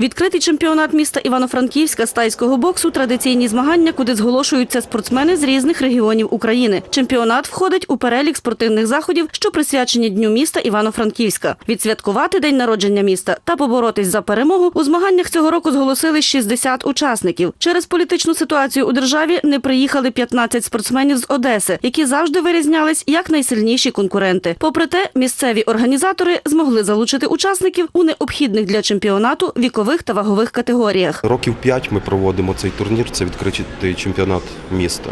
Відкритий чемпіонат міста Івано-Франківська з тайського боксу традиційні змагання, куди зголошуються спортсмени з різних регіонів України. Чемпіонат входить у перелік спортивних заходів, що присвячені дню міста Івано-Франківська. Відсвяткувати день народження міста та поборотись за перемогу у змаганнях цього року зголосили 60 учасників. Через політичну ситуацію у державі не приїхали 15 спортсменів з Одеси, які завжди вирізнялись як найсильніші конкуренти. Попри те, місцеві організатори змогли залучити учасників у необхідних для чемпіонату вікових та вагових категоріях. Років п'ять ми проводимо цей турнір, це відкритий чемпіонат міста.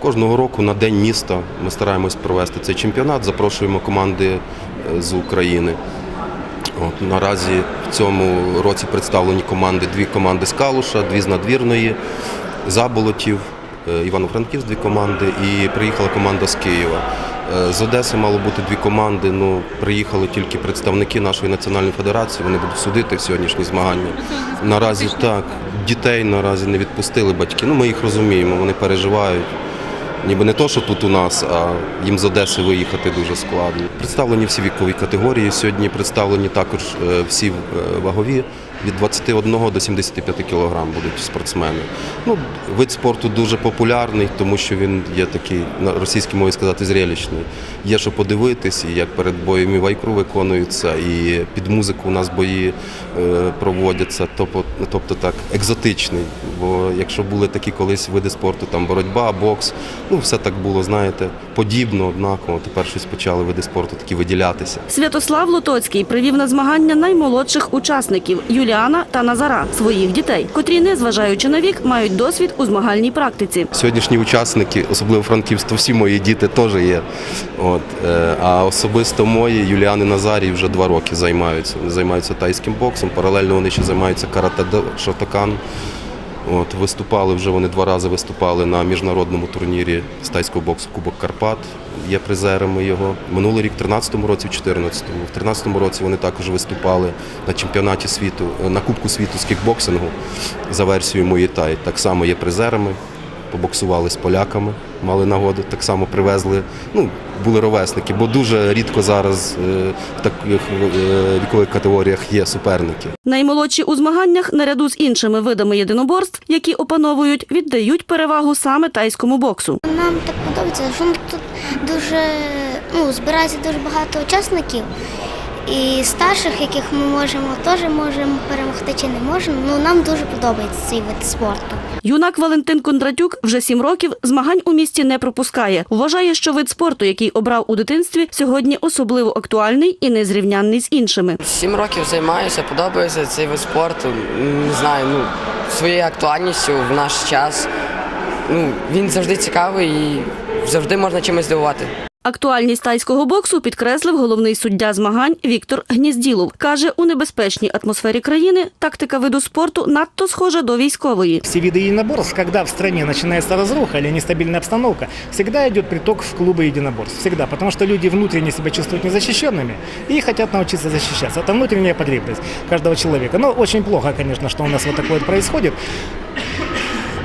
Кожного року на День міста ми стараємось провести цей чемпіонат, запрошуємо команди е, з України. От, наразі в цьому році представлені команди, дві команди з Калуша, дві з надвірної, Заболотів, е, Івано-Франківськ дві команди і приїхала команда з Києва. Е, З Одеси мало бути дві команди, ну приїхали тільки представники нашої національної федерації, вони будуть судити в сьогоднішні змагання. Наразі так, дітей наразі не відпустили батьки. Ну ми їх розуміємо, вони переживають. Ніби не то, що тут у нас, а їм з Одеси виїхати дуже складно. Представлені всі вікові категорії. Сьогодні представлені також е, всі е, вагові від 21 до 75 кг будуть спортсмени. Ну, вид спорту дуже популярний, тому що він є такий, на російській мові сказати, зрелищний. Є що подивитись, і як перед боєм і вайкру виконуються, і під музику у нас бої е, проводяться, тобто, тобто так, екзотичний. Бо якщо були такі колись види спорту, там боротьба, бокс, ну все так було, знаєте, подібно, однаково. Тепер щось почали види спорту такі виділятися. Святослав Лотоцький привів на змагання наймолодших учасників Юліана та Назара, своїх дітей, котрі, незважаючи на вік, мають досвід у змагальній практиці. Сьогоднішні учасники, особливо франківство, всі мої діти теж є. От, е, а особисто мої Юліан і Назарій вже два роки займаються. Вони займаються тайським боксом. Паралельно вони ще займаються карате шотокан. От, виступали вже вони два рази виступали на міжнародному турнірі з тайського боксу Кубок Карпат. Є призерами його. Минулий рік, в 13-му році, в 14-му. В 13-му році вони також виступали на чемпіонаті світу, на Кубку світу з кікбоксингу за версією Муїтай. Так само є призерами побоксували з поляками, мали нагоду, так само привезли. Ну, були ровесники, бо дуже рідко зараз е, в таких е, вікових категоріях є суперники. Наймолодші у змаганнях, наряду з іншими видами єдиноборств, які опановують, віддають перевагу саме тайському боксу. Нам так подобається, що тут дуже ну, збирається дуже багато учасників. І старших, яких ми можемо, теж можемо перемогти чи не можемо. Ну нам дуже подобається цей вид спорту. Юнак Валентин Кондратюк вже сім років змагань у місті не пропускає. Вважає, що вид спорту, який обрав у дитинстві, сьогодні особливо актуальний і незрівнянний з іншими. Сім років займаюся, подобається цей вид спорту. Не знаю, ну своєю актуальністю в наш час. Ну він завжди цікавий і завжди можна чимось здивувати. Актуальність тайського боксу підкреслив головний суддя змагань Віктор Гнізділов. Каже, у небезпечній атмосфері країни тактика виду спорту надто схожа до військової. Все виды единоборств, когда в стране начинается разруха или нестабильная обстановка, всегда идет приток в клубы единоборств. Всегда. Потому что люди внутренне себя чувствуют незащищенными и хотят научиться защищаться. Это внутренняя потребность каждого человека. Но очень плохо, конечно, что у нас вот такое вот происходит.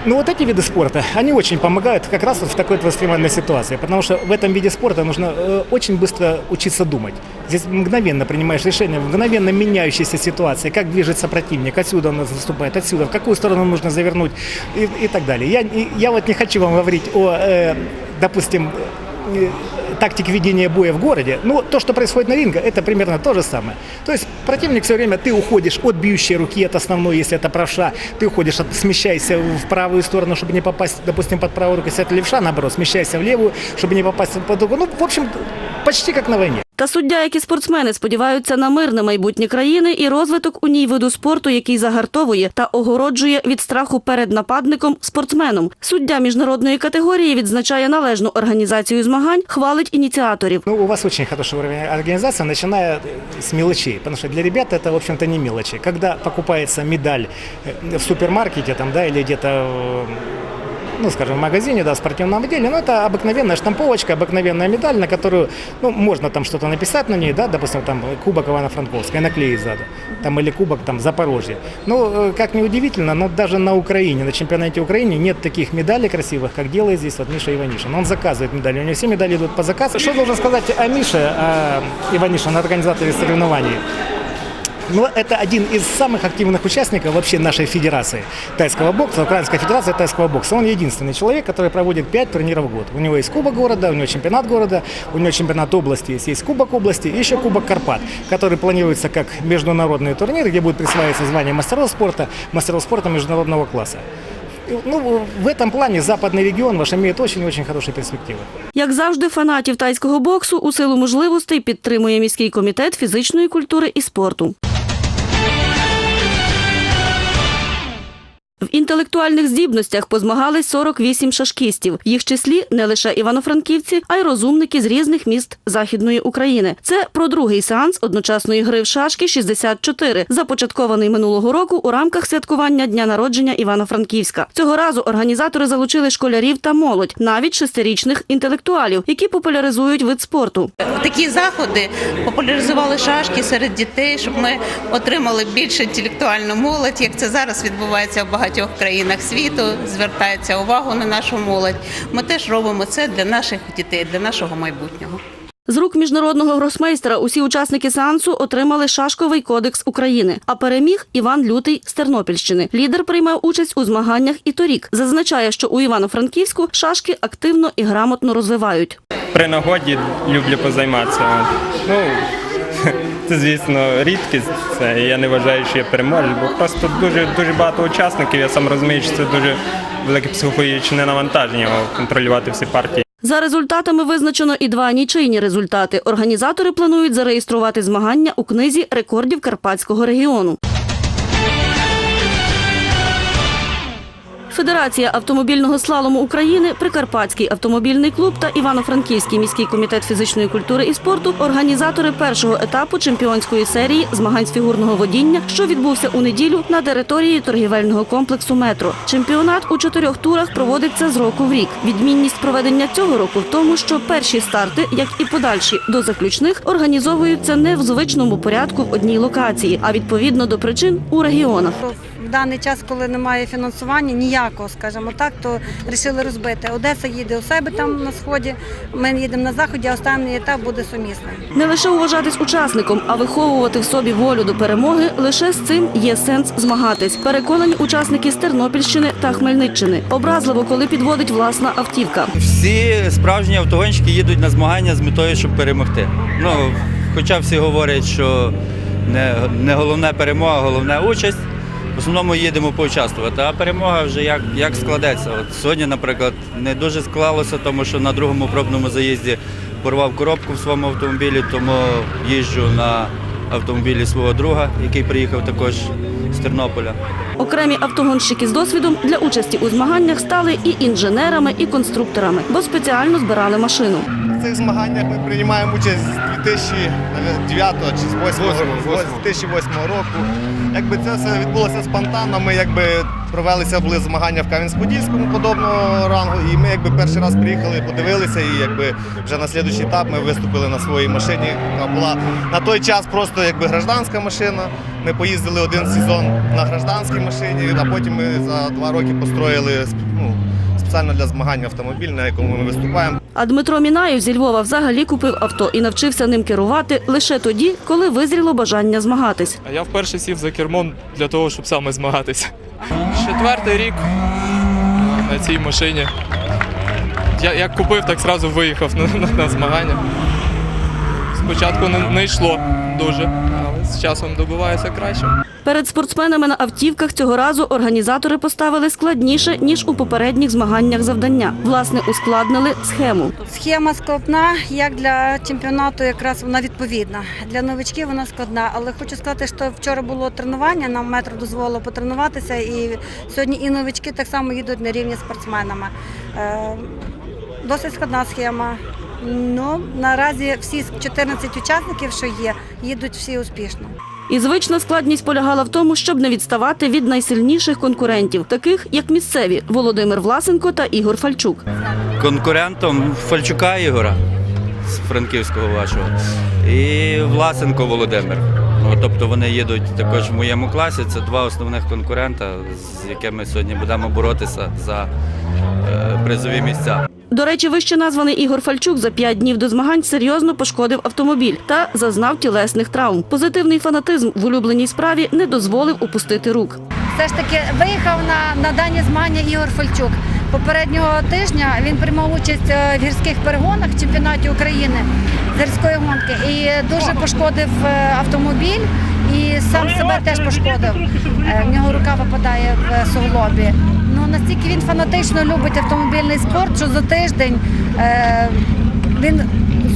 Но вот эти виды спорта, они очень помогают как раз вот в такой вот экстремальной ситуации, потому что в этом виде спорта нужно э, очень быстро учиться думать. Здесь мгновенно принимаешь решение, мгновенно меняющейся ситуации, как движется противник, отсюда он наступает, отсюда, в какую сторону нужно завернуть и, и так далее. Я, и- я вот не хочу вам говорить о, э, допустим, э, тактике ведения боя в городе, но то, что происходит на ринге, это примерно то же самое. То есть противник все время, ты уходишь от бьющей руки, от основной, если это правша, ты уходишь, от, смещайся в правую сторону, чтобы не попасть, допустим, под правую руку, если это левша, наоборот, смещайся в левую, чтобы не попасть под руку. Ну, в общем, почти как на войне. Та суддя, як і спортсмени, сподіваються на мирне майбутнє країни і розвиток у ній виду спорту, який загартовує та огороджує від страху перед нападником спортсменом. Суддя міжнародної категорії відзначає належну організацію змагань, хвалить ініціаторів. Ну, у вас очень хороший уровень организации, начиная с мелочей, потому что для ребят это, в общем-то, не мелочи. Когда покупается медаль э, в супермаркете там, да, или где-то э, ну, скажем, в магазине, да, в спортивном отделе, ну, это обыкновенная штамповочка, обыкновенная медаль, на которую, ну, можно там что-то написать на ней, да, допустим, там, Кубок Ивано-Франковска, наклеить сзади, там, или Кубок, там, Запорожье. Ну, э, как ни удивительно, но даже на Украине, на чемпионате Украины нет таких медалей красивых, как делает здесь вот Миша Иванишин. Он заказывает медали, у него все медали идут по заказу. Что должен сказать о Мише, о Иванишин, организаторе соревнований? Но это один из самых активных участников вообще нашей федерации тайского бокса, Украинской федерации тайского бокса. Он единственный человек, который проводит 5 турниров в год. У него есть Кубок города, у него чемпионат города, у него чемпионат области, есть, есть Кубок области и еще Кубок Карпат, который планируется как международный турнир, где будет присваиваться звание мастеров спорта, мастеров спорта международного класса. И, Ну, в этом плане западный регион ваш имеет очень-очень хорошие перспективы. Як завжди, фанатів тайського боксу у силу можливостей підтримує міський комітет фізичної культури і спорту. В інтелектуальних здібностях позмагались 48 шашкістів. Їх числі не лише івано-франківці, а й розумники з різних міст Західної України. Це про другий сеанс одночасної гри в шашки 64, започаткований минулого року у рамках святкування дня народження Івано-Франківська. Цього разу організатори залучили школярів та молодь, навіть шестирічних інтелектуалів, які популяризують вид спорту. Такі заходи популяризували шашки серед дітей, щоб ми отримали більш інтелектуальну молодь, як це зараз відбувається в багатьох країнах світу. Звертається увагу на нашу молодь. Ми теж робимо це для наших дітей, для нашого майбутнього. З рук міжнародного гросмейстера усі учасники сеансу отримали шашковий кодекс України. А переміг Іван Лютий з Тернопільщини. Лідер приймав участь у змаганнях і торік. Зазначає, що у Івано-Франківську шашки активно і грамотно розвивають. при нагоді люблю позайматися. Ну, це, звісно, рідкість. Це я не вважаю, що я переможу, бо просто дуже дуже багато учасників. Я сам розумію, що це дуже велике психологічне навантаження контролювати всі партії. За результатами визначено і два нічийні результати. Організатори планують зареєструвати змагання у книзі рекордів Карпатського регіону. Федерація автомобільного слалому України, Прикарпатський автомобільний клуб та Івано-Франківський міський комітет фізичної культури і спорту організатори першого етапу чемпіонської серії змагань з фігурного водіння, що відбувся у неділю на території торгівельного комплексу Метро. Чемпіонат у чотирьох турах проводиться з року в рік. Відмінність проведення цього року в тому, що перші старти, як і подальші до заключних, організовуються не в звичному порядку в одній локації, а відповідно до причин у регіонах. В даний час, коли немає фінансування, ніякого, скажімо так, то вирішили розбити. Одеса їде у себе там на сході, ми їдемо на заході, а останній етап буде сумісним. Не лише вважатись учасником, а виховувати в собі волю до перемоги. Лише з цим є сенс змагатись. Переконані учасники з Тернопільщини та Хмельниччини. Образливо, коли підводить власна автівка. Всі справжні автогонщики їдуть на змагання з метою, щоб перемогти. Ну, хоча всі говорять, що не, не головне перемога, головне участь. В основному їдемо поучаствувати, а перемога вже як, як складеться. От сьогодні, наприклад, не дуже склалося, тому що на другому пробному заїзді порвав коробку в своєму автомобілі, тому їжджу на автомобілі свого друга, який приїхав також з Тернополя. Окремі автогонщики з досвідом для участі у змаганнях стали і інженерами, і конструкторами, бо спеціально збирали машину. В цих змаганнях ми приймаємо участь з 2009 чи з 2008, з 2008 року. Якби це все відбулося спонтанно. Ми якби провелися були змагання в Кам'янськ-Подільському подобного рангу, і ми якби перший раз приїхали, подивилися, і якби вже на слідуючий етап ми виступили на своїй машині. яка була на той час просто якби гражданська машина. Ми поїздили один сезон на гражданській машині, а потім ми за два роки построїли ну, спеціально для змагань автомобіль, на якому ми виступаємо. А Дмитро Мінаєв зі Львова взагалі купив авто і навчився ним керувати лише тоді, коли визріло бажання змагатись. А я вперше сів за кермом для того, щоб саме змагатися. Четвертий рік на цій машині. Я як купив, так зразу виїхав на, на, на змагання. Спочатку не, не йшло дуже, з часом добивається краще. Перед спортсменами на автівках цього разу організатори поставили складніше ніж у попередніх змаганнях завдання. Власне, ускладнили схему. Схема складна, як для чемпіонату, якраз вона відповідна. Для новичків вона складна, але хочу сказати, що вчора було тренування, нам метро дозволило потренуватися, і сьогодні і новички так само їдуть на рівні з спортсменами. Досить складна схема. Ну, наразі всі 14 учасників, що є, їдуть всі успішно. І звична складність полягала в тому, щоб не відставати від найсильніших конкурентів, таких як місцеві Володимир Власенко та Ігор Фальчук. конкурентом Фальчука Ігора з Франківського вашого і Власенко Володимир. Ну, тобто вони їдуть також в моєму класі. Це два основних конкурента, з якими сьогодні будемо боротися за е, призові місця. До речі, вище названий Ігор Фальчук за п'ять днів до змагань серйозно пошкодив автомобіль та зазнав тілесних травм. Позитивний фанатизм в улюбленій справі не дозволив упустити рук. Все ж таки виїхав на, на дані змагання Ігор Фальчук. Попереднього тижня він приймав участь е, в гірських перегонах в чемпіонаті України з гірської гонки і дуже пошкодив е, автомобіль і сам себе теж пошкодив. Е, В нього рука випадає в суглобі. Ну настільки він фанатично любить автомобільний спорт, що за тиждень е, він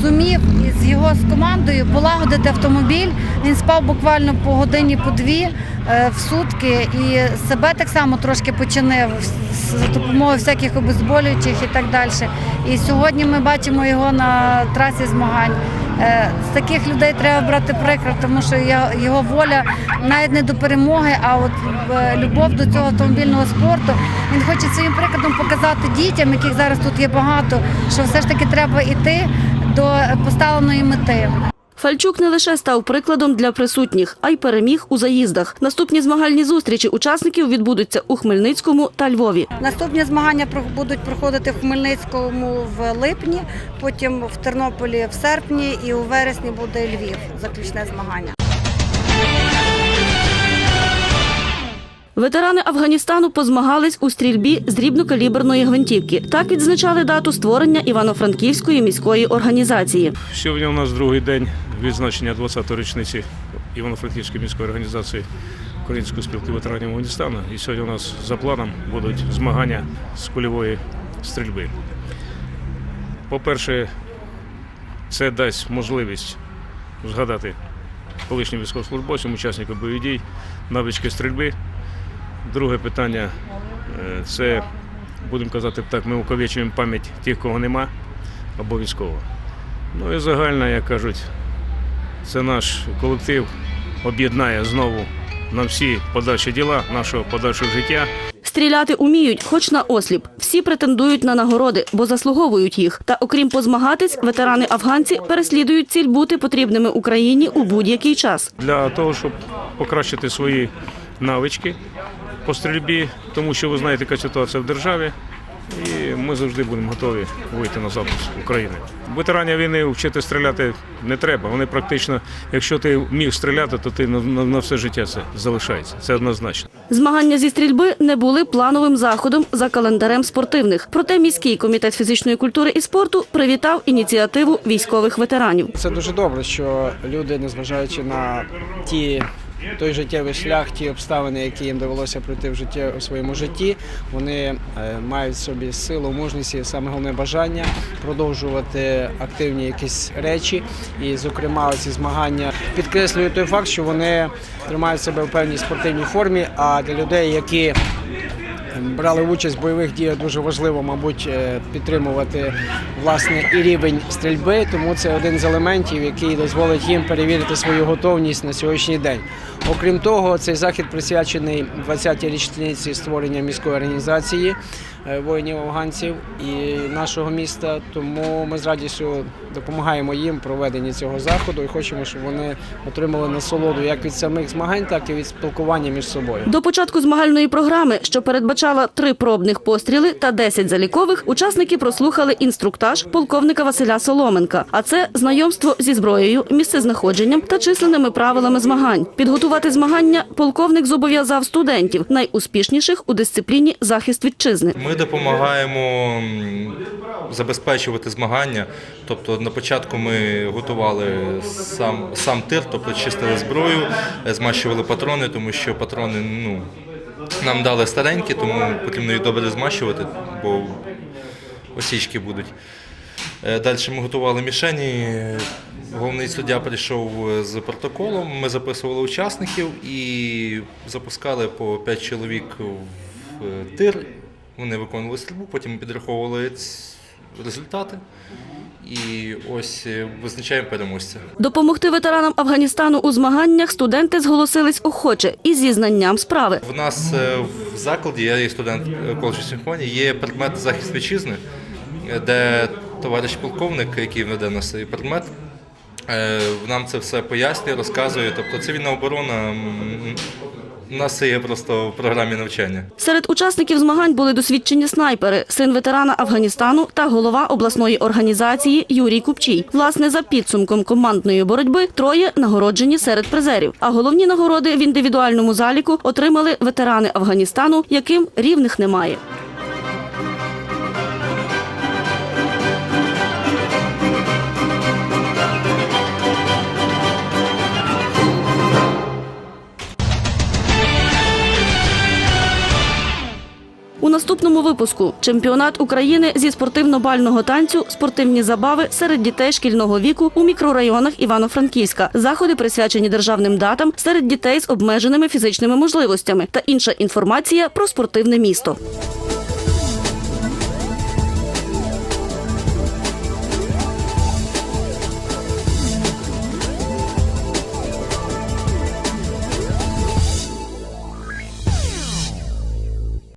зумів з його з командою полагодити автомобіль. Він спав буквально по годині по дві е, в сутки і себе так само трошки починив за допомогою всяких обезболюючих і так далі. І сьогодні ми бачимо його на трасі змагань. Е, З таких людей треба брати приклад, тому що його воля навіть не до перемоги, а от е, любов до цього автомобільного спорту. Він хоче своїм прикладом показати дітям, яких зараз тут є багато, що все ж таки треба йти до поставленої мети. Фальчук не лише став прикладом для присутніх, а й переміг у заїздах. Наступні змагальні зустрічі учасників відбудуться у Хмельницькому та Львові. Наступні змагання будуть проходити в Хмельницькому в липні, потім в Тернополі в серпні і у вересні буде Львів. Заключне змагання. Ветерани Афганістану позмагались у стрільбі з дрібнокаліберної гвинтівки. Так відзначали дату створення Івано-Франківської міської організації. Сьогодні у нас другий день відзначення 20-ї річниці Івано-Франківської міської організації Української спілки ветеранів Афганістану. І сьогодні у нас за планом будуть змагання з кульової стрільби. По-перше, це дасть можливість згадати колишнім військовослужбовцям, учасникам бойових дій, навички стрільби. Друге питання е, це, будемо казати так, ми уковічуємо пам'ять тих, кого нема, або військового. Ну і загально, як кажуть, це наш колектив об'єднає знову на всі подальші діла нашого подальшого життя. Стріляти уміють, хоч на осліп. Всі претендують на нагороди, бо заслуговують їх. Та окрім позмагатись, ветерани афганці переслідують ціль бути потрібними Україні у будь-який час. Для того, щоб покращити свої навички по стрільбі, тому що ви знаєте, яка ситуація в державі. І ми завжди будемо готові вийти на захист України. Ветеранів війни вчити стріляти не треба. Вони практично, якщо ти вміг стріляти, то ти на, на, на все життя це залишається. Це однозначно. Змагання зі стрільби не були плановим заходом за календарем спортивних. Проте міський комітет фізичної культури і спорту привітав ініціативу військових ветеранів. Це дуже добре, що люди, незважаючи на ті. Той життєвий шлях, ті обставини, які їм довелося пройти в житті у своєму житті, вони е, мають в собі силу, мужність і саме головне бажання продовжувати активні якісь речі. І, зокрема, ці змагання підкреслюють той факт, що вони тримають себе в певній спортивній формі. А для людей, які брали участь в бойових діях, дуже важливо, мабуть, е, підтримувати власне і рівень стрільби, тому це один з елементів, який дозволить їм перевірити свою готовність на сьогоднішній день. Окрім того, цей захід присвячений 20-й річниці створення міської організації е, воїнів афганців і нашого міста. Тому ми з радістю допомагаємо їм проведенні цього заходу і хочемо, щоб вони отримали насолоду як від самих змагань, так і від спілкування між собою. До початку змагальної програми, що передбачала три пробних постріли та 10 залікових, учасники прослухали інструктаж полковника Василя Соломенка. А це знайомство зі зброєю, місцезнаходженням та численними правилами змагань. Підготувати змагання полковник зобов'язав студентів, найуспішніших у дисципліні захист вітчизни. Ми допомагаємо забезпечувати змагання. Тобто на початку ми готували сам, сам тир, тобто чистили зброю, е, змащували патрони, тому що патрони ну, нам дали старенькі, тому потрібно їх добре змащувати, бо осічки будуть. Е, Далі ми готували мішені. Головний суддя прийшов з протоколом. Ми записували учасників і запускали по 5 чоловік в е, тир. Вони виконували стрільбу, потім підраховували результати. І ось е, визначаємо переможця. Допомогти ветеранам Афганістану у змаганнях студенти зголосились охоче і зі знанням справи. В нас е, в закладі, я є студент е, коледжу симфонії, є предмет захист вітчизни, е, де товариш полковник, який веде нас цей предмет, е, нам це все пояснює, розказує. Тобто це вільна оборона, У нас є просто в програмі навчання. Серед учасників змагань були досвідчені снайпери, син ветерана Афганістану та голова обласної організації Юрій Купчій. Власне, за підсумком командної боротьби троє нагороджені серед призерів. А головні нагороди в індивідуальному заліку отримали ветерани Афганістану, яким рівних немає. У наступному випуску чемпіонат України зі спортивно-бального танцю, спортивні забави серед дітей шкільного віку у мікрорайонах Івано-Франківська. Заходи присвячені державним датам серед дітей з обмеженими фізичними можливостями та інша інформація про спортивне місто.